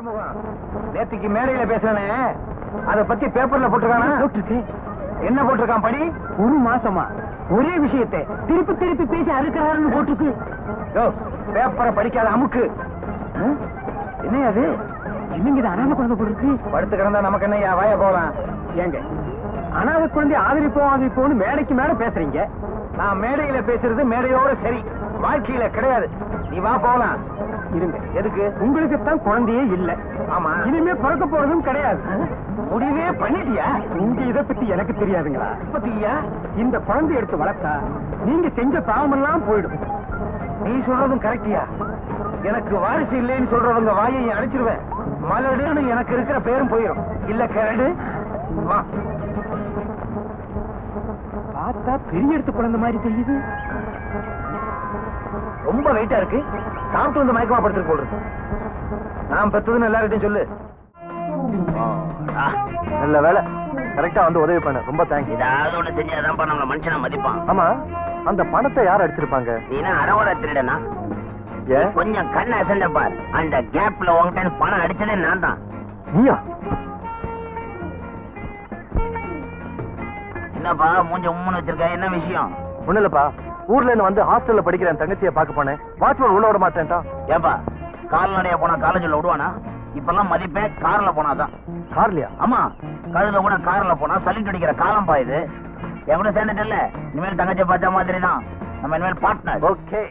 ஆறுமுகம், நேத்திக்கு மேடையில பேசுறானே. அத பத்தி பேப்பர்ல போட்டிருக்கானா? என்ன போட்டிருக்கான் படி? ஒரு மாசமா ஒரே விஷயத்தை திருப்பி திருப்பி பேசி அறுக்கிறாருன்னு போட்டுருக்கு. பேப்பரை படிக்காத அமுக்கு? என்ன அது? என்னங்க இது அனாதை குழந்தை போட்டுருக்கு படுத்து கிடந்தா நமக்கு என்னய்யா வாய போலாம். ஏங்க அனாதை குழந்தை ஆதரிப்போம் ஆதரிப்போம்னு மேடைக்கு மேல பேசுறீங்க. நான் மேடையில பேசுறது மேடையோட சரி. வாழ்க்கையில கிடையாது. நீ வா போலாம். இருங்க. எதுக்கு? உங்களுக்கு தான் குழந்தையே இல்ல. ஆமா. இனிமே பிறக்க போறதும் கிடையாது. முடிவே பண்ணிட்டியா? உங்க இத பத்தி எனக்கு தெரியாதுங்களா? பத்தியா? இந்த குழந்தை எடுத்து வளர்த்தா நீங்க செஞ்ச பாவமெல்லாம் போயிடும். நீ சொல்றதும் கரெக்டியா? எனக்கு வாரிசு இல்லைன்னு சொல்றவங்க வாயை அடைச்சிருவேன். மலடுன்னு எனக்கு இருக்கிற பேரும் போயிடும் இல்ல கரடு? வா. பார்த்தா பெரிய எடுத்து குழந்தை மாதிரி தெரியுது. ரொம்ப வெயிட்டா இருக்கு. சாப்பிட்டு வந்து மயக்கமா படுத்துட்டு போடுறது நான் பெத்ததுன்னு எல்லார்கிட்டையும் சொல்லு. நல்ல வேலை. கரெக்டா வந்து உதவி பண்ண. ரொம்ப தேங்க்ஸ் ஏதாவது ஒண்ணு செஞ்சாதான் நம்மள மனுஷனை மதிப்பான். ஆமா அந்த பணத்தை யார் அடிச்சிருப்பாங்க? நீனா திருடனா? கொஞ்சம் கண்ணை அசந்த பார். அந்த கேப்ல உங்ககிட்ட பணம் அடிச்சதே நான் தான். நீயா? என்னப்பா மூஞ்ச உம்முன்னு வச்சிருக்க? என்ன விஷயம்? ஒண்ணு இல்லப்பா. ஊர்ல இருந்து வந்து ஹாஸ்டல்ல படிக்கிற என் தங்கச்சியை பார்க்க போனேன். வாட்ச்மேன் உள்ள விட மாட்டேன்டா. ஏப்பா கால்நடையா போனா காலேஜ்ல விடுவானா? இப்பெல்லாம் மதிப்பே கார்ல போனாதான் கார்லயா ஆமா கழுத கூட கார்ல போனா சலிட்டு அடிக்கிற காலம் பா இது. என் கூட சேர்ந்துட்டல இனிமேல் தங்கச்சி பார்த்த மாதிரி தான் நம்ம இனிமேல் பார்ட்னர் ஓகே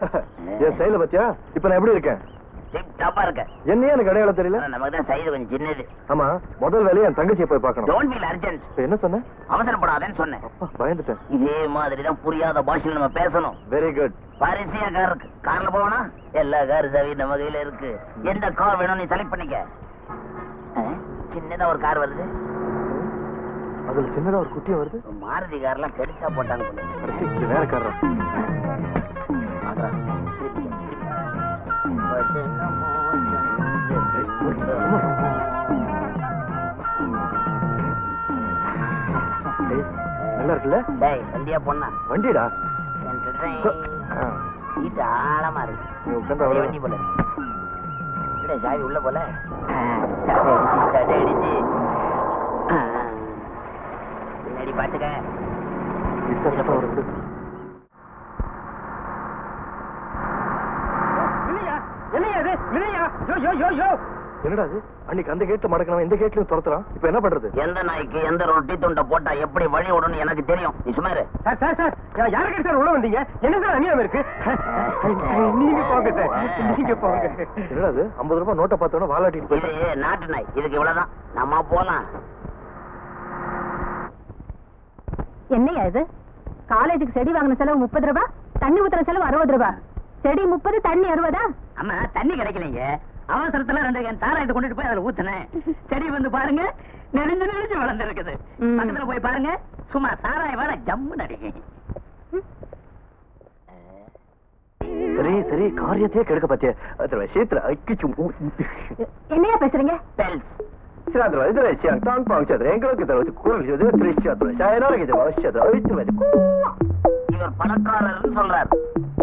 என் செயல பத்தியா? இப்ப நான் எப்படி இருக்கேன்? டாப்பா இருக்க. என்னையே எனக்கு அடையாளம் தெரியல? நமக்கு தான் சைடு கொஞ்சம் சின்னது. ஆமா முதல் வேலையை என் தங்கச்சியை போய் பார்க்கணும். டோன்ட் ஃபீல் அர்ஜென்ட் இப்ப என்ன சொன்ன? அவசரப்படாதேன்னு சொன்னேன். அப்பா பயந்துட்டேன். இதே மாதிரி தான் புரியாத பாஷையில் நம்ம பேசணும். வெரி குட் பரிசையா கார் இருக்கு. கார்ல போவனா எல்லா கார் சாவி நம்ம கையில இருக்கு. எந்த கார் வேணும் நீ செலக்ட் பண்ணிக்க. சின்னதா ஒரு கார் வருது. அதுல சின்னதா ஒரு குட்டியா வருது. மாருதி கார்லாம் பெருசா போட்டாங்க. வேற காரா நல்லா இருக்குல்ல? டேய் வண்டியா பொண்ணா வண்டிடா. சீட்டு ஆழமா இருக்கு. வண்டி போல சாவி உள்ள போல? அடிச்சு. பின்னாடி பாத்துக்க. என்னையா இது? இல்லையா யோ யோ யோ யோ. என்னடா அது அன்னைக்கு அந்த கேட்ல மடக்கணும் இந்த கேட்லயும் துரத்துறான். இப்ப என்ன பண்றது? எந்த நாய்க்கு எந்த ரொட்டி துண்டை போட்டா எப்படி வழி விடணும் எனக்கு தெரியும். நீ சும்மா இரு. சார் சார் சார் யாருக்கு சார் உள்ள வந்தீங்க? என்ன சார் அநியாயம் இருக்கு? நீங்க போங்க சார் நீங்க போங்க. என்னடா அது ஐம்பது ரூபாய் வாலாட்டிட்டு நாட்டு நாய். இதுக்கு இவ்வளவுதான். நம்ம போலாம். என்னையா இது? காலேஜுக்கு செடி வாங்கின செலவு முப்பது ரூபாய் தண்ணி ஊத்துற செலவு அறுபது ரூபாய் செடி முப்பது தண்ணி அறுபதா? அம்மா தண்ணி கிடைக்கலைங்க அவசரத்துல ரெண்டு கேன் சாராயத்தை கொண்டுட்டு போய் அதுல ஊத்துனேன். செடி வந்து பாருங்க நெளிஞ்சு நெளிஞ்சு வளர்ந்துருக்குது. பக்கத்துல போய் பாருங்க சும்மா சாராயம் வர ஜம்மு நடிகை சரி சரி காரியத்தையே கெடுக்க பாத்தியா? விஷயத்துல ஐக்கிச்சு என்னையா பேசுறீங்க? இதுல சதுர எங்களுக்கு இது இது ஐத்து வந்து இவர் பணக்காரர்னு சொல்றாரு.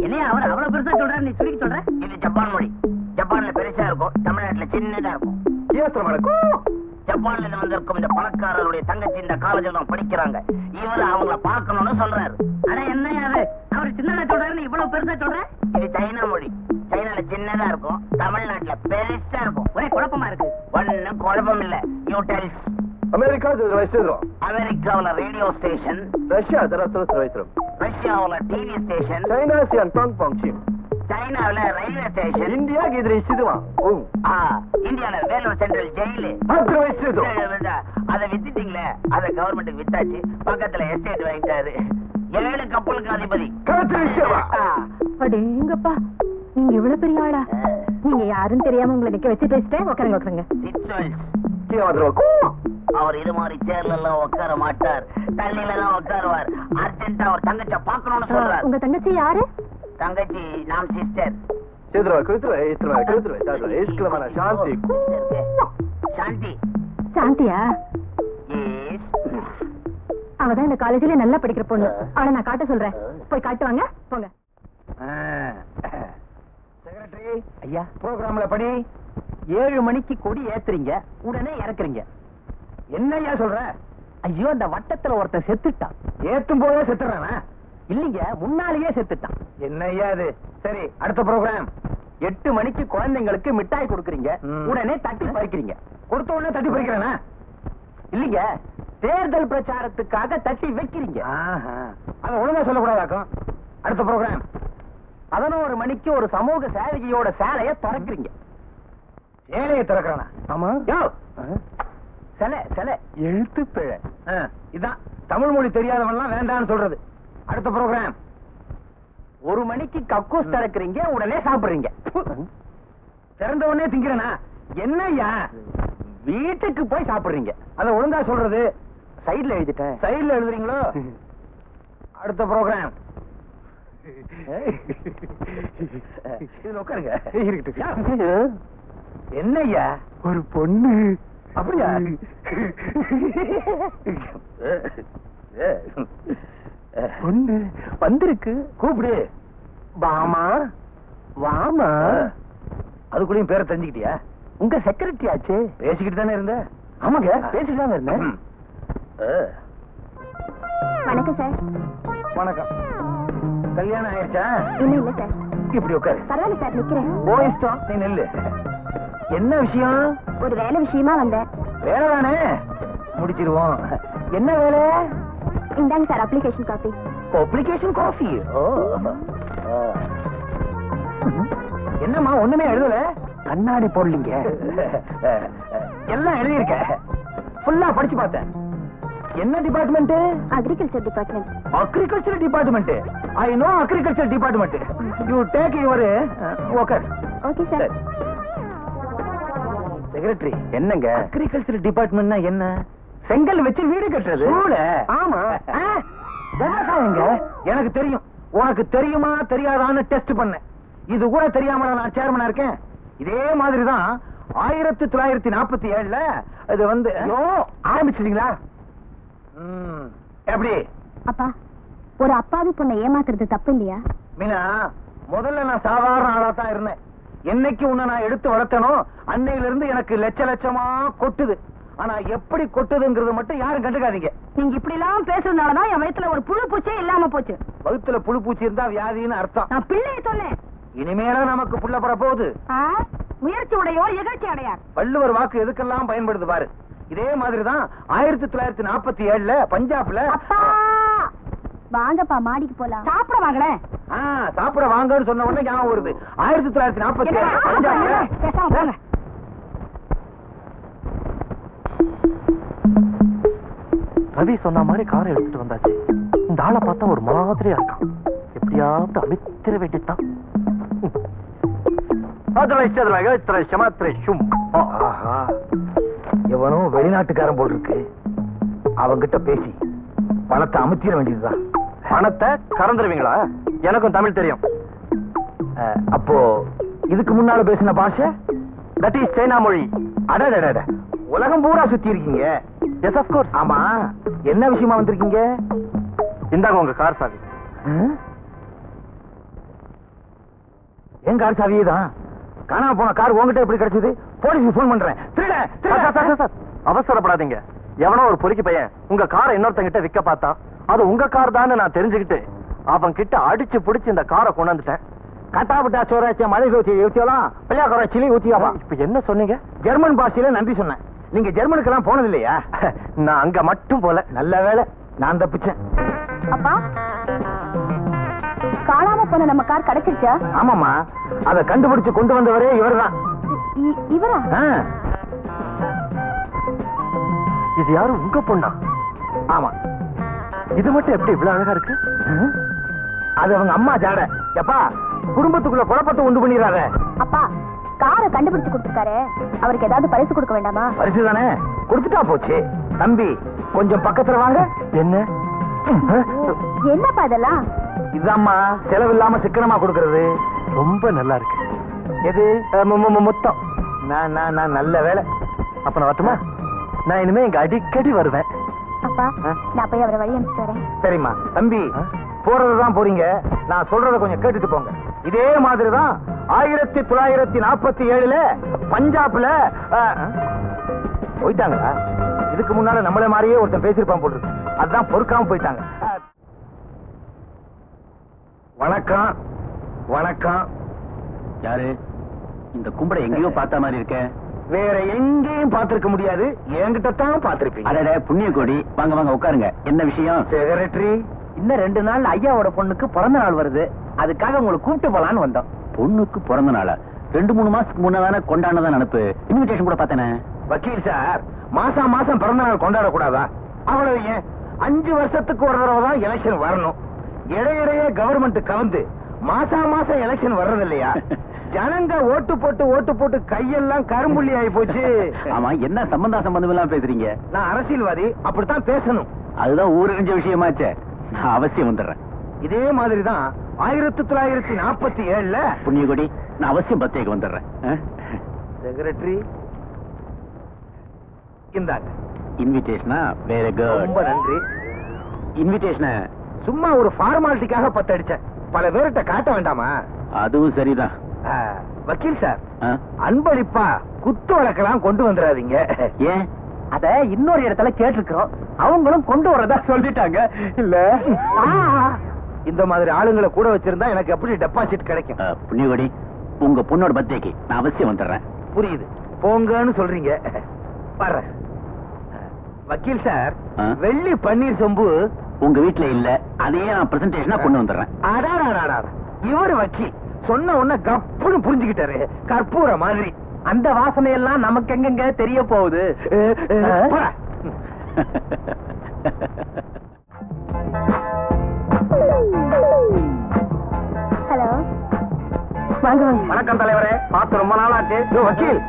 இல்லையா அவர் அவ்வளவு பெருசா சொல்றாரு நீ சுருக்கி சொல்ற? இது ஜப்பான் மொழி. ஜப்பான்ல பெருசா இருக்கும். தமிழ்நாட்டுல சின்னதா இருக்கும். கியாஸ்திரமான ஜப்பான்ல இருந்து வந்திருக்கும் இந்த பணக்காரருடைய தங்கச்சி இந்த காலேஜில் தான் படிக்கிறாங்க. இவர் அவங்கள பார்க்கணும்னு சொல்றாரு. அட என்ன அது? அவர் சின்னதா சொல்றாரு இவ்வளவு பெருசா சொல்ற? இது சைனா மொழி. சைனால சின்னதா இருக்கும். தமிழ்நாட்டுல பெருசா இருக்கும். ஒரே குழப்பமா இருக்கு. ஒண்ணும் குழப்பம் இல்ல. யூட்டெல்ஸ் அமெரிக்கா இது வயசுல அமெரிக்காவுல ரேடியோ ஸ்டேஷன் ரஷ்யா ரஷ்யாவுல டிவி ஸ்டேஷன் சைனா சியாங் டாங் பாங் சைனாவுல ரயில்வே ஸ்டேஷன் இந்தியா இது இசிதுவா ஓ ஆ, இந்தியால வேலூர் சென்ட்ரல் ஜெயிலு அதை வித்துட்டீங்களே? அத கவர்மெண்ட்டுக்கு வித்தாச்சு. பக்கத்துல எஸ்டேட் வாங்கிட்டாரு. ஏழு கப்பலுக்கு அதிபதி. கருத்து விஷயமா ஆ, அடேங்கப்பா நீங்க இவ்வளவு பெரிய ஆளா? ஆ, நீங்க யாருன்னு தெரியாம உங்களை நிக்க வச்சு பேசிட்டேன் உட்காருங்க உட்காருங்க. அவர் இது மாதிரி சேர்ல எல்லாம் உட்கார மாட்டார். தண்ணில எல்லாம் உட்காருவார். அர்ஜென்ட்டா அவர் தங்கச்ச பாக்கணும்னு சொல்றாரு. உங்க தங்கச்சி யாரு? தங்கச்சி நாம் சிஸ்டர் சேதுரா கருத்துருவா ஏத்துருவா கருத்துருவா சாதுரா ஏஸ்கலமான சாந்தி. சாந்தி. சாந்தியா? எஸ் அவதான் இந்த காலேஜ்ல நல்லா படிக்கிற பொண்ணு. அவளை நான் காட்ட சொல்றேன். போய் காட்டுவாங்க போங்க. செக்ரட்டரி ஐயா. ப்ரோக்ராம்ல படி. ஏழு மணிக்கு கொடி ஏத்துறீங்க. உடனே இறக்குறீங்க. என்னய்யா சொல்ற? ஐயோ அந்த வட்டத்துல ஒருத்தன் செத்துட்டான். ஏத்தும் போதே செத்துறானா? இல்லைங்க முன்னாலேயே செத்துட்டான். என்னய்யா இது? சரி அடுத்த ப்ரோக்ராம் எட்டு மணிக்கு குழந்தைங்களுக்கு மிட்டாய் கொடுக்குறீங்க. உடனே தட்டி பறிக்கிறீங்க. கொடுத்த உடனே தட்டி பறிக்கிறானா? இல்லைங்க தேர்தல் பிரச்சாரத்துக்காக தட்டி வைக்கிறீங்க. அதை ஒழுங்கா சொல்லக்கூடாதாக்கும்? அடுத்த ப்ரோக்ராம் பதினோரு மணிக்கு ஒரு சமூக சேவகியோட சேலைய திறக்கிறீங்க. ஏழையை திறக்கிறானா? ஆமா. யோ! சிலை சிலை. எழுத்து பிழை இதான் தமிழ் மொழி தெரியாதவன்லாம் வேண்டாம்னு சொல்றது. அடுத்த ப்ரோக்ராம் ஒரு மணிக்கு கக்கூஸ் திறக்கிறீங்க உடனே சாப்பிடுறீங்க. திறந்த உடனே திங்கிறனா? என்னய்யா? வீட்டுக்கு போய் சாப்பிடுறீங்க. அதை ஒழுங்கா சொல்றது. சைடுல எழுதிட்டேன். சைடுல எழுதுறீங்களோ? அடுத்த ப்ரோக்ராம் இதுல உட்காருங்க. இருக்கட்டும். என்னய்யா? ஒரு பொண்ணு. அப்படியா? பொண்ணு வந்திருக்கு. கூப்பிடு. வாமா. வாமா. அதுக்குள்ளயும் பேரை தெரிஞ்சுக்கிட்டியா? உங்க செக்ரட்டரி ஆச்சு. பேசிக்கிட்டு தானே இருந்த? ஆமாங்க பேசிட்டு தாங்க இருந்தேன். வணக்கம் சார் வணக்கம். கல்யாணம் ஆயிடுச்சா இன்னும் இல்ல சார் இப்படி உட்காரு. பரவாயில்ல சார் நிக்கிறேன். ஓ இஷ்டம் நீ நெல்லு. என்ன விஷயம்? ஒரு வேலை விஷயமா வந்தேன். வேலை தானே? முடிச்சிருவோம். என்ன வேலை? இந்தாங்க sir application copy application coffee. என்னம்மா ஒண்ணுமே எழுதல? கண்ணாடி போடலீங்க. எல்லாம் எழுதியிருக்க. ஃபுல்லா படிச்சு பார்த்தேன். என்ன department agriculture department agriculture department I know agriculture department you take your okay okay sir secretary என்னங்க? அக்ரிகல்ச்சர் டிபார்ட்மெண்ட்னா என்ன? செங்கல் வச்சு வீடு கட்டுறது? சூளை. ஆமா. ஆ, விவசாயங்க எனக்கு தெரியும். உனக்கு தெரியுமா தெரியாதான்னு டெஸ்ட் பண்ணேன் இது கூட தெரியாம நான் சேர்மனா இருக்கேன். இதே மாதிரி தான் ஆயிரத்தி தொள்ளாயிரத்தி நாற்பத்தி ஏழுல இது வந்து ஆரம்பிச்சிட்டீங்களா? எப்படி? அப்பா ஒரு அப்பாவி பொண்ணை ஏமாத்துறது தப்பு இல்லையா? மீனா முதல்ல நான் சாதாரண ஆளா தான் இருந்தேன். என்னைக்கு உன்னை நான் எடுத்து வளர்த்தனோ அன்னையில இருந்து எனக்கு லட்ச லட்சமா கொட்டுது. ஆனா எப்படி கொட்டுதுங்கிறது மட்டும் யாரும் கண்டுக்காதீங்க. நீங்க இப்படி எல்லாம் பேசுறதுனாலதான் என் வயித்துல ஒரு புழு பூச்சே இல்லாம போச்சு. வகுத்துல புழு பூச்சி இருந்தா வியாதின்னு அர்த்தம். நான் பிள்ளைய சொன்னேன். இனிமேல நமக்கு புள்ள பிற போகுது. ஆ? முயற்சி உடையோர் இகழ்ச்சி அடையார் வள்ளுவர் வாக்கு எதுக்கெல்லாம் பயன்படுது பாரு. இதே மாதிரிதான் ஆயிரத்தி தொள்ளாயிரத்தி நாற்பத்தி ஏழுல பஞ்சாப்ல அப்பா! வாங்கப்பா மாடிக்கு போலாம். சாப்பிட வாங்களேன் ஆ, சாப்பிட வாங்கன்னு சொன்ன உடனே ஞாபகம் வருது. ஆயிரத்தி தொள்ளாயிரத்தி நாற்பத்தி ஏழு ரவி சொன்ன மாதிரி காரை எடுத்துட்டு வந்தாச்சு. இந்த ஆளை பார்த்தா ஒரு மாதிரியா இருக்கான். எப்படியாவது அமித்திர வேண்டித்தான் எவனோ வெளிநாட்டுக்காரன் போல் இருக்கு. அவங்கிட்ட பேசி பணத்தை அமுத்திட வேண்டியதுதான். பணத்தை கறந்துருவீங்களா? எனக்கும் தமிழ் தெரியும். அப்போ இதுக்கு முன்னால பேசின பாஷை? தட் இஸ் சைனா மொழி. அடடடட. உலகம் பூரா சுத்தி இருக்கீங்க. எஸ் ஆஃப் கோர்ஸ் ஆமா. என்ன விஷயமா வந்திருக்கீங்க? இந்தாங்க உங்க கார் சாவி. என் கார் சாவியே தான். காணாம போன கார் உங்ககிட்ட எப்படி கிடைச்சது? போலீஸ்க்கு ஃபோன் பண்றேன். திருட சார், அவசரப்படாதீங்க. எவனோ ஒரு பொறுக்கி பையன் உங்க காரை இன்னொருத்தங்கிட்ட விக்க பார்த்தா அது உங்க கார் தான் நான் தெரிஞ்சுக்கிட்டு அவன் கிட்ட அடிச்சு புடிச்சு இந்த காரை கொண்டாந்துட்டேன் கட்டாபட்டா சோராச்ச மலை ஊத்தி ஊத்தியலாம்? பிள்ளையாக்கோர சிலி ஊத்தியாவா? இப்ப என்ன சொன்னீங்க? ஜெர்மன் பாஷையில நன்றி சொன்னேன். நீங்க ஜெர்மனுக்கெல்லாம் போனது இல்லையா நான் அங்க மட்டும் போல. நல்ல வேலை நான் தப்பிச்சேன். அப்பா காணாம போன நம்ம கார் கிடைச்சிருச்சா? ஆமாமா அத கண்டுபிடிச்சு கொண்டு வந்தவரே இவர்தான். இவரா? இது யாரும் உங்க பொண்ணா? ஆமா. இது மட்டும் எப்படி இவ்வளவு அழகா இருக்கு? அது அவங்க அம்மா ஜாட. எப்பா குடும்பத்துக்குள்ள குழப்பத்தை உண்டு பண்ணிடுறாரு. அப்பா காரை கண்டுபிடிச்சு கொடுத்துருக்காரு. அவருக்கு ஏதாவது பரிசு கொடுக்க வேண்டாமா? பரிசு தானே? கொடுத்துட்டா போச்சு. தம்பி கொஞ்சம் பக்கத்துல வாங்க. என்ன? என்னப்பா இதெல்லாம்? இதாம்மா செலவு இல்லாம சிக்கனமா கொடுக்கறது. ரொம்ப நல்லா இருக்கு. எது? மொத்தம். நான் நான் நான் நல்ல வேலை. அப்ப நான் வரட்டுமா? நான் இனிமே இங்க அடிக்கடி வருவேன். அப்பா? நான் போய் அவரை வழி அனுப்பிச்சு வரேன். சரிம்மா. தம்பி? போறதுதான் போறீங்க. நான் சொல்றத கொஞ்சம் கேட்டுட்டு போங்க. இதே மாதிரி தான் ஆயிரத்தி தொள்ளாயிரத்தி நாற்பத்தி ஏழுல பஞ்சாப்ல போயிட்டாங்களா? இதுக்கு முன்னால நம்மள மாதிரியே ஒருத்தன் பேசியிருப்பான் போல இருக்கு. அதுதான் பொறுக்காம போயிட்டாங்க. வணக்கம். வணக்கம். யாரு? இந்த கும்படை எங்கேயோ பார்த்த மாதிரி இருக்க. வேற எங்கேயும் பார்த்திருக்க முடியாது. என்கிட்ட தான் பார்த்திருப்பீங்க. அடடே புண்ணிய கோடி வாங்க வாங்க உட்காருங்க. என்ன விஷயம்? செக்ரட்டரி இன்னும் ரெண்டு நாள் ஐயாவோட பொண்ணுக்கு பிறந்த நாள் வருது. அதுக்காக உங்களை கூப்பிட்டு போலான்னு வந்தோம். பொண்ணுக்கு பிறந்த நாளா? ரெண்டு மூணு மாசத்துக்கு முன்னதானே கொண்டாடினதான் நினப்பு? இன்விடேஷன் கூட பார்த்தேனே. வக்கீல் சார் மாசம் மாசம் பிறந்த நாள் கொண்டாட கூடாதா அவ்வளவு ஏன்? அஞ்சு வருஷத்துக்கு ஒரு தடவை தான் எலெக்ஷன் வரணும். இடையிடையே கவர்மெண்ட் கவுந்து மாசா மாசம் எலெக்ஷன் வர்றது இல்லையா ஜனங்க ஓட்டு போட்டு ஓட்டு போட்டு கையெல்லாம் கரும்புள்ளி ஆகி போச்சு. ஆமா என்ன சம்பந்தா சம்பந்தம் எல்லாம் பேசுறீங்க? நான் அரசியல்வாதி அப்படித்தான் பேசணும். அதுதான் ஊரறிஞ்ச விஷயமாச்சே. நான் அவசியம் வந்துடுறேன். இதே மாதிரி தான் ஆயிரத்தி தொள்ளாயிரத்தி நாற்பத்தி ஏழுல புண்ணிய கோடி நான் அவசியம் பத்தேக்கு வந்துடுறேன். செக்ரட்டரி இந்தாங்க. இன்விடேஷனா வெரி ரொம்ப நன்றி. இன்விடேஷனை சும்மா ஒரு ஃபார்மாலிட்டிக்காக பத்தடிச்சேன். பல பேர்கிட்ட காட்ட வேண்டாமா? அதுவும் சரிதான். வக்கீல் சார்? அன்பளிப்பா குத்து வழக்கெல்லாம் கொண்டு வந்துடாதீங்க ஏன்? அத இன்னொரு இடத்துல கேட்டிருக்கிறோம். அவங்களும் கொண்டு வரதா சொல்லிட்டாங்க. இல்ல. இந்த மாதிரி ஆளுங்களை கூட வச்சிருந்தா எனக்கு எப்படி டெபாசிட் கிடைக்கும்? ஆ, புண்ணிய கோடி உங்க பொண்ணோட பர்த்டேக்கு நான் அவசியம் வந்துடுறேன். புரியுது. போங்கன்னு சொல்றீங்க. வர்றேன். வக்கீல் சார்? வெள்ளி பன்னீர் சொம்பு. உங்க வீட்ல இல்ல அதையே நான் பிரசன்டேஷனா கொண்டு வந்துடுறேன். இவர் வக்கீல். சொன்ன உடனே கப்புன்னு புரிஞ்சுக்கிட்டாரு. கற்பூர மாதிரி. அந்த வாசனை எல்லாம் நமக்கு எங்கெங்க தெரிய போகுது. ஹலோ. வாங்க வாங்க. வணக்கம் தலைவரே. பார்த்து ரொம்ப நாளாச்சு. இதோ வக்கீல்.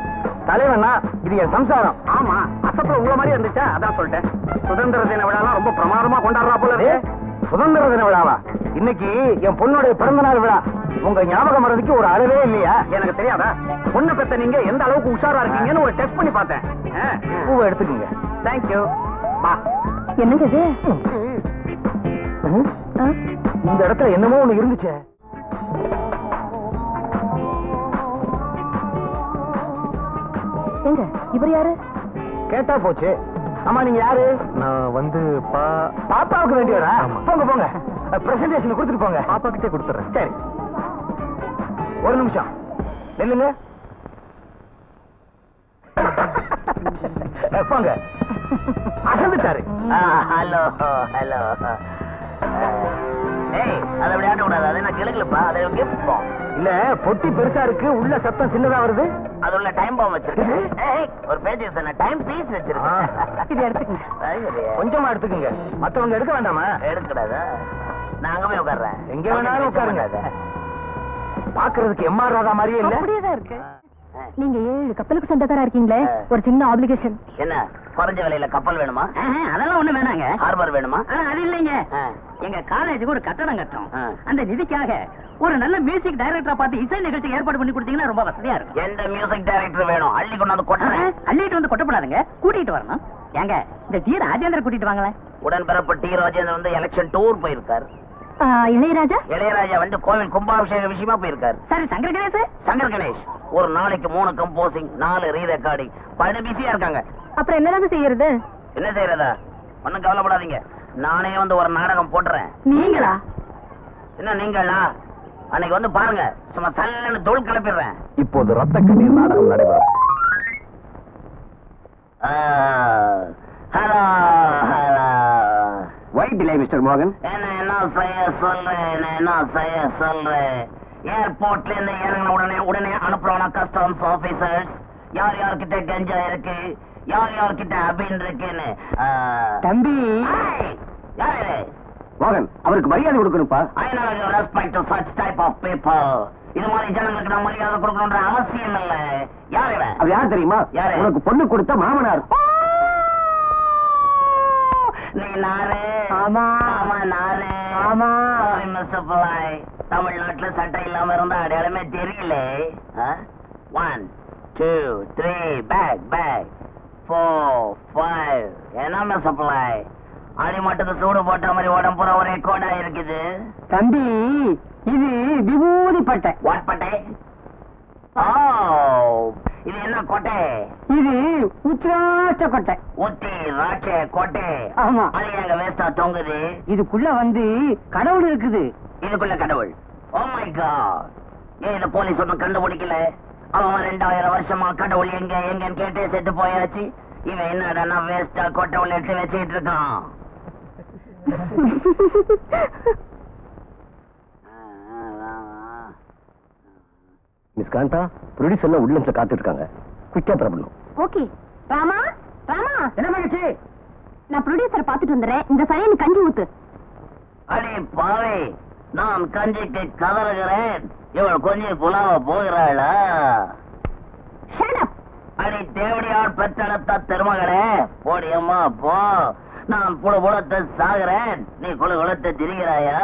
தலைவனா? இது என் சம்சாரம். ஆமா. அசப்புல உங்கள மாதிரி இருந்துச்சா? அதான் சொல்லிட்டேன். சுதந்திர தின விழாலாம் ரொம்ப பிரமாதமா கொண்டாடுறா போல சுதந்திர தின விழாவா? இன்னைக்கு என் பொண்ணுடைய பிறந்த நாள் விழா. உங்க ஞாபகம் வர்றதுக்கு ஒரு அளவே இல்லையா? எனக்கு தெரியாதா? பொண்ணு பெத்த நீங்க எந்த அளவுக்கு உஷாரா இருக்கீங்கன்னு ஒரு டெஸ்ட் பண்ணி பார்த்தேன். பூவை எடுத்துக்கோங்க. தேங்க்யூ என்னங்க இது? இந்த இடத்துல என்னமோ ஒண்ணு இருந்துச்சே. எங்க? இவர் யாரு? கேட்டா போச்சு. ஆமா நீங்க யாரு? நான் வந்து பா பாப்பாவுக்கு வேண்டியவரா. போங்க போங்க. பிரசன்டேஷன் கொடுத்துட்டு போங்க. பாப்பா கிட்டே கொடுத்துறேன். சரி. ஒரு நிமிஷம். நில்லுங்க. போங்க. அசந்துட்டாரு. Hello hello. ஏய் அதை அப்படி ஆட்ட கூடாது. அது என்ன கிழக்குலப்பா அதை கிஃப்ட் பாம் இல்ல பொட்டி பெருசா இருக்கு உள்ள சத்தம் சின்னதா வருது. அது உள்ள டைம் பாம் வச்சிருக்கேன் ஒரு பேஜ் சொன்ன டைம் பீஸ் வச்சிருக்கேன் இது எடுத்துக்கங்க. கொஞ்சமா எடுத்துக்கங்க. மத்தவங்க எடுக்க வேண்டாமா? எடுக்கக்கூடாதா நான் அங்க போய் உட்கார்றேன். எங்க வேணாலும் உட்காருங்க. பாக்குறதுக்கு எம்ஆர் ராதா மாதிரியே இல்ல? அப்படியே தான் இருக்கு. நீங்க ஏழு கப்பலுக்கு சொந்தக்காரா இருக்கீங்களே? ஒரு சின்ன ஆப்ளிகேஷன் என்ன? குறைஞ்ச விலையில கப்பல் வேணுமா? அதெல்லாம் ஒண்ணு வேணாங்க. ஹார்பர் வேணுமா? அது இல்லைங்க. எங்க காலேஜுக்கு ஒரு கட்டடம் கட்டுறோம் ஆ. அந்த நிதிக்காக ஒரு நல்ல மியூசிக் டைரக்டரா பார்த்து இசை நிகழ்ச்சி ஏற்பாடு பண்ணி கொடுத்தீங்கன்னா ரொம்ப வசதியா இருக்கும். எந்த மியூசிக் டைரக்டர் வேணும்? அள்ளி கொண்டாந்து கொட்டுறேன். அள்ளிட்டு வந்து கொட்டப்படாதுங்க கூட்டிட்டு வரணும். ஏங்க இந்த டி ராஜேந்திர கூட்டிட்டு வாங்களேன். உடன்பிறப்பு டி ராஜேந்திரன் வந்து எலெக்ஷன் டூர் போயிருக்கார். இளையராஜா? இளையராஜா வந்து கோவில் கும்பாபிஷேக விஷயமா போயிருக்காரு. சரி சங்கர் கணேசு சங்கர் கணேஷ். ஒரு நாளைக்கு மூணு கம்போசிங் நாலு ரீ ரெக்கார்டிங் படு பிஸியா இருக்காங்க. அப்புறம் என்னதாங்க செய்யறது? என்ன செய்யறதா? ஒண்ணும் கவலைப்படாதீங்க. நானே வந்து ஒரு நாடகம் போட்டுறேன். நீங்களா? என்ன நீங்களா? அன்னைக்கு வந்து பாருங்க சும்மா சல்லன்னு தோல் கிளப்பிடுறேன். இப்போது ரத்த கண்ணீர் நாடகம் நடைபெறும். Hello hello. White delay mister மோகன் என்ன என்ன செய்ய சொல்றேன் என்ன செய்ய சொல்றேன் ஏர்போர்ட்ல இருந்து இறங்கின உடனே உடனே அனுப்புறோம் கஸ்டம்ஸ் ஆபீசர்ஸ் யார் யார்கிட்ட கஞ்சா இருக்கு? யார் யார்கிட்ட அபின் இருக்குன்னு. தம்பி. யார் மோகன் அவருக்கு மரியாதை கொடுக்கணும்ப்பா. Know you respect to such type of people. இது மாதிரி ஜனங்களுக்கு நான் மரியாதை கொடுக்கணுன்ற அவசியம் இல்ல. யார் அது யார் தெரியுமா? யாரு? உனக்கு பொண்ணு கொடுத்த மாமனார். நீ நாரு ஆமா. ஆமா. தமிழ்நாட்டுல சட்டை இல்லாம இருந்த அடையாளமே தெரியல. One two three back back four five என்ன மிஸ்டர் Fly? அடி மட்டுக்கு சூடு போட்ட மாதிரி உடம்பு பூரா ஒரே கோடா இருக்குது. தம்பி இது விபூதி பட்டை. வாட் பட்டை? ஓ இது என்ன கோட்டை. இது உத்திராட்ச கொட்டை. ஊத்தி ராட்சே கோட்டை. ஆமா. அது எங்க வேஸ்டா தொங்குது? இதுக்குள்ள வந்து கடவுள் இருக்குது. இதுக்குள்ள கடவுள். ஓ மை காட் ஏன் இந்த போலீஸ் ஒண்ணும் கண்டுபிடிக்கல? அவன் ரெண்டாயிரம் வருஷமா கடவுள் எங்க எங்கன்னு கேட்டே செத்து போயாச்சு. இவன் என்னடா வேஸ்டா கோட்டை உள்ள எடுத்து வச்சுக்கிட்டு இருக்கான்? மிஸ் காந்தா ப்ரொடியூசர்ல உள்ள காத்துட்டு இருக்காங்க குயிக்கா ஓகே. ராமா ராமா. என்ன மகிழ்ச்சி நான் ப்ரொடியூசர் பாத்துட்டு வந்துடுறேன். இந்த சையன் கஞ்சி ஊத்து. அடே பாவே நான் கஞ்சிக்கு கதறுகிறேன். இவள் கொஞ்சம் குலாவ போகிறாளா? ஷட் அப் அடி தேவடியார் பெற்றெடுத்த திருமகளே போடியம்மா போ. நான் புல புலத்தை சாகுறேன். நீ குல குலத்தை திரிகிறாயா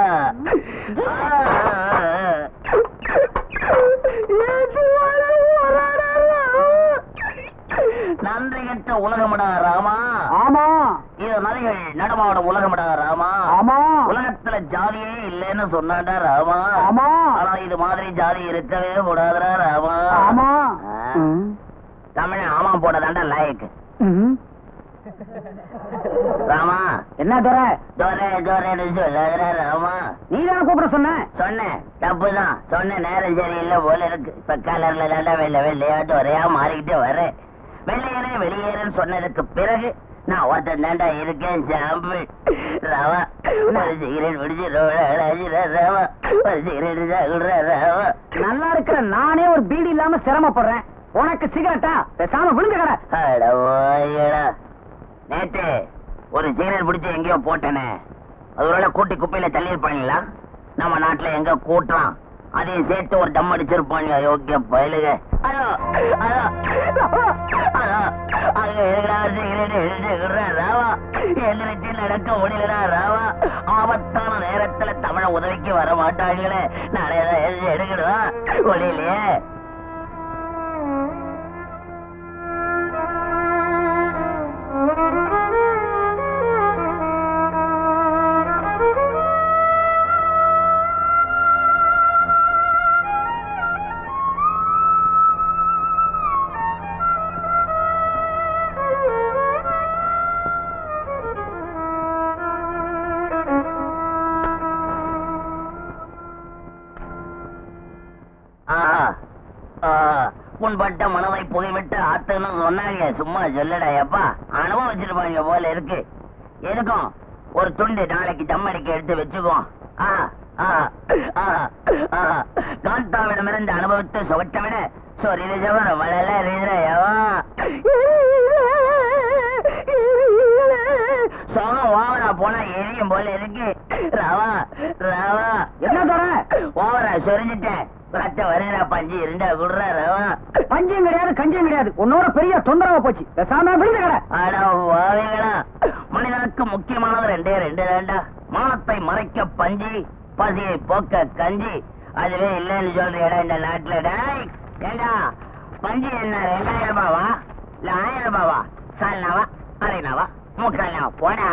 நன்றி கெட்ட உலகமடா ராமா. ஆமா. இது நதிகள் நடமாடும் உலகமடா ராமா. ஆமா. உலகத்துல ஜாதியே இல்லைன்னு சொன்னாடா ராமா. ஆமா. ஆனா இது மாதிரி ஜாதி இருக்கவே கூடாதுடா ராமா. ஆமா. தமிழ் ஆமா போடதாண்டா லாயக்கு. ம். ராமா. என்ன துறை ஜோரே ஜோரேன்னு சொல்லாதடா ராமா. நீ தானே கூப்பிட சொன்ன? சொன்னேன். தப்புதான். சொன்ன நேரம் சரியில்லை போல இருக்கு. இப்ப கலர்ல தாண்டா வெள்ளை வெள்ளையா ஜோரையா மாறிக்கிட்டு வரேன் வெள்ளையனே வெளியேறேன்னு சொன்னதுக்கு பிறகு நான் ஒருத்தன் தாண்டா இருக்கேன் சாம்பு ராவா ஒரு சிகரெட் பிடிச்சி ராவா ஒரு சிகரெட் சாகுடுறா ராவா நல்லா இருக்கிற நானே ஒரு பீடி இல்லாம சிரமப்படுறேன். உனக்கு சிகரெட்டா? பேசாம விழுந்து கடை நேற்று ஒரு சிகரெட் பிடிச்சி எங்கேயோ போட்டேனே. அது ஒருவேளை கூட்டி குப்பையில தள்ளியிருப்பாங்களா நம்ம நாட்டுல எங்க கூட்டுறான்? அதையும் சேர்த்து ஒரு டம் அடிச்சிருப்பாங்க யோக்கிய பயலுக. எந்திரிச்சு நடக்க முடியலடா ராவா. ஆபத்தான நேரத்துல தமிழ உதவிக்கு வர மாட்டாங்களே. நானே தான் எழுதி ஒளியிலேயே பட்ட மனதை புகைவிட்டு ஆத்துன்னு சொன்னாங்க. சும்மா சொல்லடா எப்பா. அனுபவிச்சிருப்பாங்க போல இருக்கு. எதுக்கும்? ஒரு துண்டு நாளைக்கு தம் அடிக்க எடுத்து வச்சுக்கோ. காந்தாவிடமிருந்து அனுபவித்து சுகத்தை விட சோகம் ஓவரா போனா எரியும் போல இருக்கு. ராவா ராவா. என்ன சொல்ற ஓவரா சொரிஞ்சிட்டேன். ரத்த வருகிறா பஞ்சு இருந்தா குடுறா ரவா. பஞ்சம் கிடையாது கஞ்சியம் கிடையாது. உன்னோட பெரிய தொந்தரவா போச்சு. பேசாம விழுந்து கடை. மனிதனுக்கு முக்கியமானது ரெண்டே ரெண்டு தாண்டா. மானத்தை மறைக்க பஞ்சு பசியை போக்க கஞ்சி. அதுவே இல்லைன்னு சொல்றியடா இந்த நாட்டுல. டேய் ஏண்டா? பஞ்சு என்ன ரெண்டாயிரம் ரூபாவா? இல்ல ஆயிரம் ரூபாவா? சால்னாவா அரைனாவா? முக்கால்னாவா? போடா.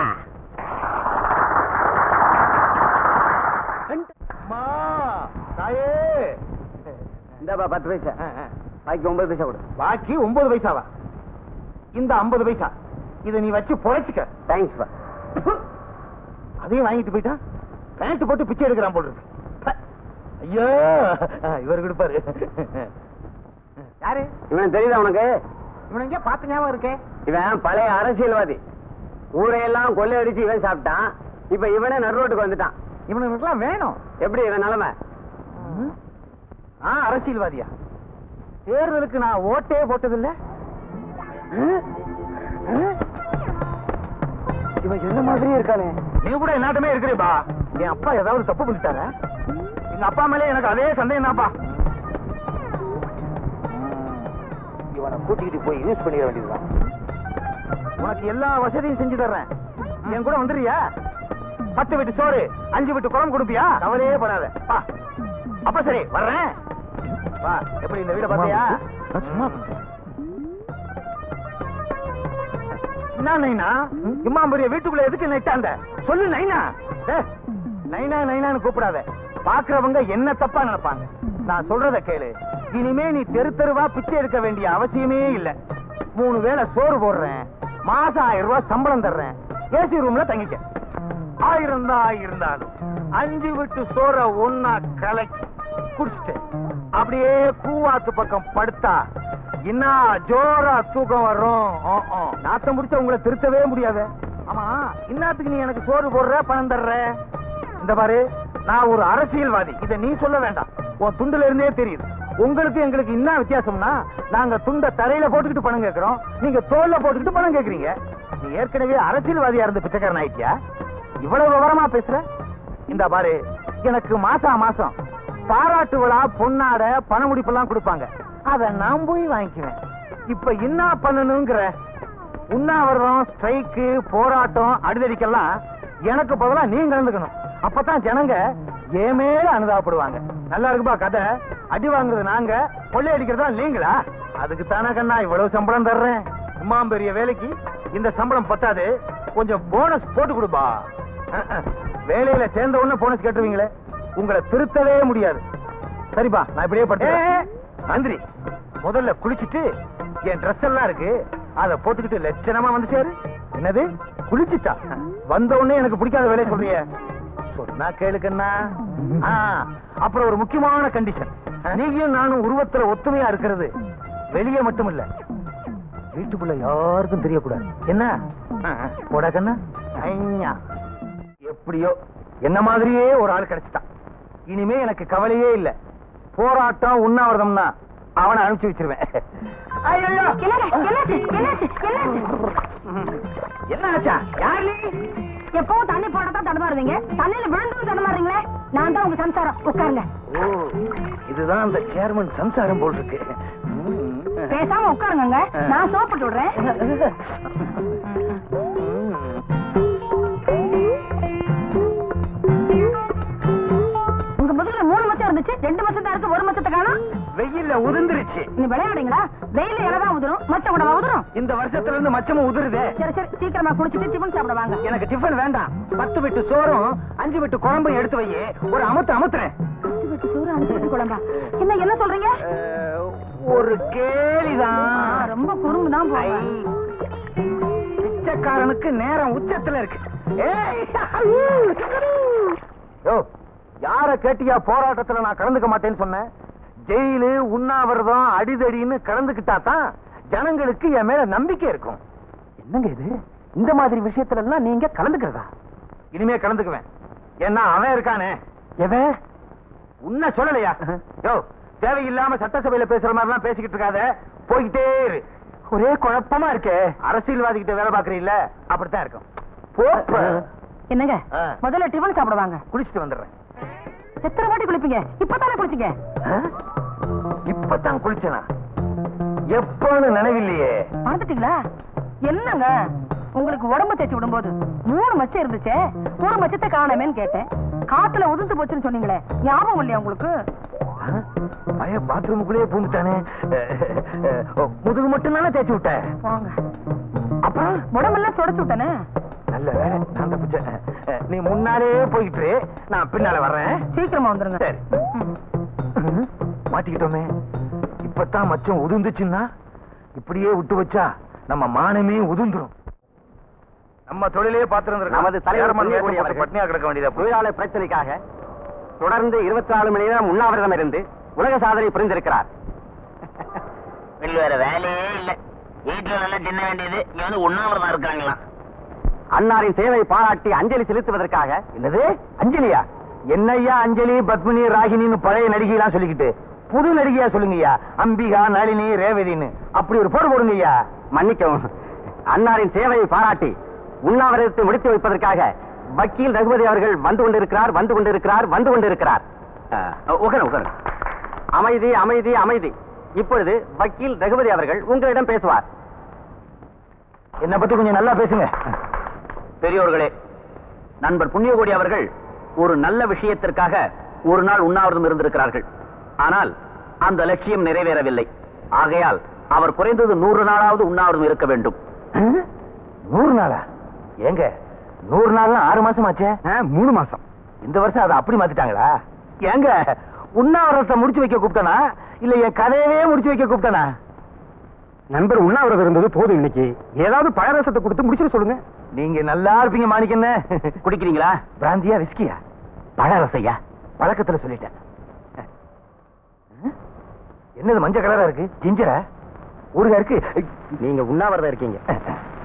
தாயே. இந்தாப்பா பத்து பைசா. பாக்கி ஒன்பது பைசா கொடு. பாக்கி ஒன்பது பைசாவா? இந்த ஐம்பது பைசா. இதை நீ வச்சு பொழைச்சுக்க. தேங்க்ஸ்ப்பா அதையும் வாங்கிட்டு போயிட்டா? பேண்ட் போட்டு பிச்சை எடுக்கிறான் போல இருக்கு. ப. ஐயோ இவர் கொடுப்பாரு. யாரு? இவன் தெரியுதா உனக்கு? இவன் எங்கேயா பார்த்த ஞாபகம் இருக்கே. இவன் பழைய அரசியல்வாதி. ஊரையெல்லாம் கொள்ளையடிச்சு இவன் சாப்பிட்டான். இப்ப இவனே நடுரோட்டுக்கு வந்துட்டான். இவனுக்கெல்லாம் வேணும். எப்படி இவன் நிலைமை? ஆ அரசியல்வாதியா? தேர்தலுக்கு நான் ஓட்டே போட்டதில்லை. இவன் என்ன மாதிரியே இருக்கானே நீ கூட என்னாட்டமே இருக்கிறேப்பா. என் அப்பா ஏதாவது தப்பு பண்ணிட்டார? எங்க அப்பா மேலே எனக்கு அதே சந்தேகம் தான்ப்பா. இவனை கூட்டிக்கிட்டு போய் யூஸ் பண்ணிட வேண்டியதுதான். உனக்கு எல்லா வசதியும் செஞ்சு தர்றேன். என் கூட வந்துடுறியா? பத்து வீட்டு சோறு அஞ்சு வீட்டு குளம் கொடுப்பியா? கவலையே படாத. அப்ப சரி வர்றேன். வா எப்படி இந்த வீட பாத்தியா என்ன நைனா? இம்மா பெரிய வீட்டுக்குள்ள எதுக்கு நைட்டாந்த சொல்லு நைனா. நைனா நைனான்னு கூப்பிடாத. பாக்குறவங்க என்ன தப்பா நினைப்பாங்க? நான் சொல்றத கேளு. இனிமே நீ தெரு தெருவா பிச்சை எடுக்க வேண்டிய அவசியமே இல்ல. மூணு வேளை சோறு போடுறேன். மாசம் ஆயிரம் ரூபாய் சம்பளம் தர்றேன். ஏசி ரூம்ல தங்கிக்க. ஆயிரம் தான் ஆயிருந்தாலும் அஞ்சு விட்டு சோற ஒன்னா கலக்கி குடிச்சிட்டு அப்படியே கூவாத்து பக்கம் படுத்தா என்ன ஜோரா தூக்கம் வரும். நாத்தம் முடிச்ச உங்களை திருத்தவே முடியாது. ஆமா இன்னத்துக்கு நீ எனக்கு சோறு போடுற பணம் தர்ற? இந்த பாரு நான் ஒரு அரசியல்வாதி. இத நீ சொல்ல வேண்டாம். உன் துண்டுல இருந்தே தெரியுது. உங்களுக்கு எங்களுக்கு என்ன வித்தியாசம்னா நாங்க துண்ட தரையில போட்டுக்கிட்டு பணம் கேட்கிறோம் நீங்க தோல்ல போட்டுக்கிட்டு பணம் கேக்குறீங்க. நீ ஏற்கனவே அரசியல்வாதியா இருந்த பிச்சைக்காரன் ஆயிட்டியா? இவ்வளவு விவரமா பேசுற? இந்த பாரு எனக்கு மாசா மாசம். பாராட்டு விழா பொன்னாட பண முடிப்பெல்லாம் கொடுப்பாங்க. அத நான் போய் வாங்கிக்குவேன். இப்ப என்ன பண்ணணுங்கிற உண்ணாவிரதம் ஸ்ட்ரைக்கு போராட்டம் அடிதடிக்கெல்லாம் எனக்கு பதிலா நீ கலந்துக்கணும். அப்பதான் ஜனங்க என் மேல அனுதாபப்படுவாங்க. நல்லா இருக்குப்பா கதை. அடி வாங்குறது நாங்க கொள்ளை அடிக்கிறதா நீங்களா? அதுக்கு தானே கண்ணா இவ்வளவு சம்பளம் தர்றேன். உமாம் பெரிய வேலைக்கு இந்த சம்பளம் பத்தாது. கொஞ்சம் போனஸ் போட்டு கொடுப்பா. வேலையில சேர்ந்த உடனே போனஸ் கேட்டுருவீங்களே. உங்களை திருத்தவே முடியாது. சரிப்பா நான் இப்படியே பட்டு நன்றி முதல்ல குளிச்சிட்டு என் ட்ரெஸ் எல்லாம் இருக்கு. அத போட்டுக்கிட்டு லட்சணமா வந்து சேரு. என்னது? குளிச்சுட்டா? வந்த உடனே எனக்கு பிடிக்காத வேலையை சொல்றிய. சொன்னா கேளுக்கண்ணா அப்புறம் ஒரு முக்கியமான கண்டிஷன் நீயும் நானும் உருவத்துல ஒத்துமையா இருக்கிறது. வெளியே மட்டும் இல்ல வீட்டுக்குள்ள யாருக்கும் தெரியக்கூடாது. என்ன? போடா கண்ணா. ஐயா. எப்படியோ என்ன மாதிரியே ஒரு ஆள் கிடைச்சிட்டான் இனிமே எனக்கு கவலையே இல்ல. போராட்டம் உண்ணாவிரதம்னா அவனை அனுப்பிச்சு வச்சிருவேன். என்ன ஆச்சா? யார் எப்பவும் தண்ணி போடத்தான் தடுமாறுவீங்க தண்ணியில விழுந்தும் தடுமாறுறீங்களே நான் தான் உங்க சம்சாரம். உட்காருங்க. ஓ இதுதான் அந்த சேர்மன் சம்சாரம் போல் இருக்கு. பேசாம உட்காருங்க நான் சோப்பிட்டு விடுறேன் ரெண்டு மச்சம் தான் இருக்கு ஒரு மச்சத்தை காணோம். வெயில்ல உதிர்ந்துருச்சு. நீ விளையாடுறீங்களா வெயில இலதான் உதிரும் மச்சம் கூடவா உதிரும்? இந்த வருஷத்துல இருந்து மச்சமும் உதிருதே. சரி சரி சீக்கிரமா குளிச்சுட்டு டிஃபன் சாப்பிட வாங்க. எனக்கு டிஃபன் வேண்டாம். பத்து விட்டு சோறும் அஞ்சு விட்டு குழம்பும் எடுத்து வையே. ஒரு அமுத்து அமுத்துறேன். பத்து வெட்டு சோறு அஞ்சு வெட்டு குழம்பா? என்ன என்ன சொல்றீங்க? ஒரு கேலிதான். ரொம்ப குறும்பு தான் பிச்சைக்காரனுக்கு நேரம் உச்சத்துல இருக்கு. யோ, யார கேட்டியா போராட்டத்துல நான் கலந்துக்க மாட்டேன்னு சொன்னேன்? ஜெயிலு உண்ணாவிரதம் அடிதடின்னு கலந்துக்கிட்டா தான் ஜனங்களுக்கு என் மேல நம்பிக்கை இருக்கும். என்னங்க இது? இந்த மாதிரி விஷயத்துல எல்லாம் நீங்க கலந்துக்கிறதா? இனிமே கலந்துக்குவேன். ஏன்னா அவன் இருக்கானே. எவன் உன்ன சொல்லலையா? யோ தேவையில்லாம சட்டசபையில பேசுற மாதிரி எல்லாம் பேசிக்கிட்டு இருக்காத. போய்கிட்டே இரு. ஒரே குழப்பமா இருக்கே. அரசியல்வாதி கிட்ட வேலை பாக்குறீல்ல அப்படித்தான் இருக்கும். என்னங்க. முதல்ல டிஃபன் சாப்பிட வாங்க. குளிச்சுட்டு வந்துடுறேன். எத்தனை வாட்டி குளிப்பீங்க? இப்பதானே குளிச்சீங்க? இப்பதான் குளிச்சனா? எப்போன்னு நினைவில்லையே. மறந்துட்டீங்களா என்னங்க? உங்களுக்கு உடம்பு தேய்ச்சி விடும்போது மூணு மச்சம் இருந்துச்சே? ஒரு மச்சத்தை காணமேன்னு கேட்டேன். காத்துல உதிர்ந்து போச்சுன்னு சொன்னீங்களே ஞாபகம் இல்லையா உங்களுக்கு? பய பாத்ரூமுக்குள்ளேயே பூந்துட்டானே. முதுகு மட்டும் தானே தேய்ச்சி விட்ட வாங்க. அப்புறம்? உடம்பெல்லாம் தொடச்சு விட்டனே? நல்ல வேலை நான் தப்பிச்சேன் அஹ், நீ முன்னாலே போயிட்டு நான் பின்னால வர்றேன். சீக்கிரமா வந்துருங்க. சரி. மாட்டிக்கிட்டோமே. இப்பதான் மச்சம் உதிர்ந்துச்சுன்னா இப்படியே விட்டு வச்சா நம்ம மானமே உதிர்ந்துரும். நம்ம தொழிலே பார்த்திருந்திருக்கோம் நமது தலைவர் பட்னியா கிடக்க வேண்டியதா தொழிலாளர் பிரச்சனைக்காக தொடர்ந்து இருபத்தி நாலு மணி நேரம் உண்ணாவிரதம் இருந்து உலக சாதனை புரிந்திருக்கிறார். வேற வேலையே இல்ல. வீட்டுல நல்லா தின்ன வேண்டியது. இங்க வந்து உண்ணாவிரதம் இருக்காங்களாம். அன்னாரின் சேவை பாராட்டி அஞ்சலி செலுத்துவதற்காக. என்னது? அஞ்சலியா? என்னய்யா அஞ்சலி பத்மினி ராகினின்னு பழைய நடிகைலாம் சொல்லிக்கிட்டு. புது நடிகையா சொல்லுங்கய்யா. அம்பிகா நளினி ரேவதின்னு. அப்படி ஒரு போடு போடுங்கய்யா. மன்னிக்கவும். அன்னாரின் சேவையை பாராட்டி உண்ணாவிரதத்தை முடித்து வைப்பதற்காக வக்கீல் ரகுபதி அவர்கள் வந்து கொண்டிருக்கிறார் வந்து கொண்டிருக்கிறார் வந்து கொண்டிருக்கிறார். உட்காரு உட்காரு அமைதி அமைதி அமைதி. இப்பொழுது வக்கீல் ரகுபதி அவர்கள் உங்களிடம் பேசுவார். என்ன பத்தி கொஞ்சம் நல்லா பேசுங்க. பெரியோர்களே நண்பர் புண்ணியகோடி அவர்கள் ஒரு நல்ல விஷயத்திற்காக ஒரு நாள் உண்ணாவிரதம் இருந்திருக்கிறார்கள். ஆனால் அந்த லட்சியம் நிறைவேறவில்லை. ஆகையால் அவர் குறைந்தது நூறு நாளாவது உண்ணாவிரதம் இருக்க வேண்டும்? நூறு நாளா? ஏங்க நூறு நாள்னா ஆறு மாசம் ஆச்சே? மூணு மாசம். இந்த வருஷம் அதை அப்படி மாத்திட்டாங்களா? ஏங்க உண்ணாவிரதத்தை முடிச்சு வைக்க கூப்பிட்டனா? இல்ல என் கதையவே முடிச்சு வைக்க கூப்பிட்டனா? நண்பர் உண்ணாவிரதம் இருந்தது போதும் இன்னைக்கு. ஏதாவது பழரசத்தை கொடுத்து முடிச்சிட சொல்லுங்க. நீங்க நல்லா இருப்பீங்க மாணிக்கண்ணே குடிக்கிறீங்களா? பிராந்தியா விஸ்கியா? பழரசையா பழக்கத்துல சொல்லிட்டேன். என்னது மஞ்சள் கலரா இருக்கு? ஜிஞ்சரா ஊருகா இருக்கு? நீங்க உண்ணாவிரதம் இருக்கீங்க.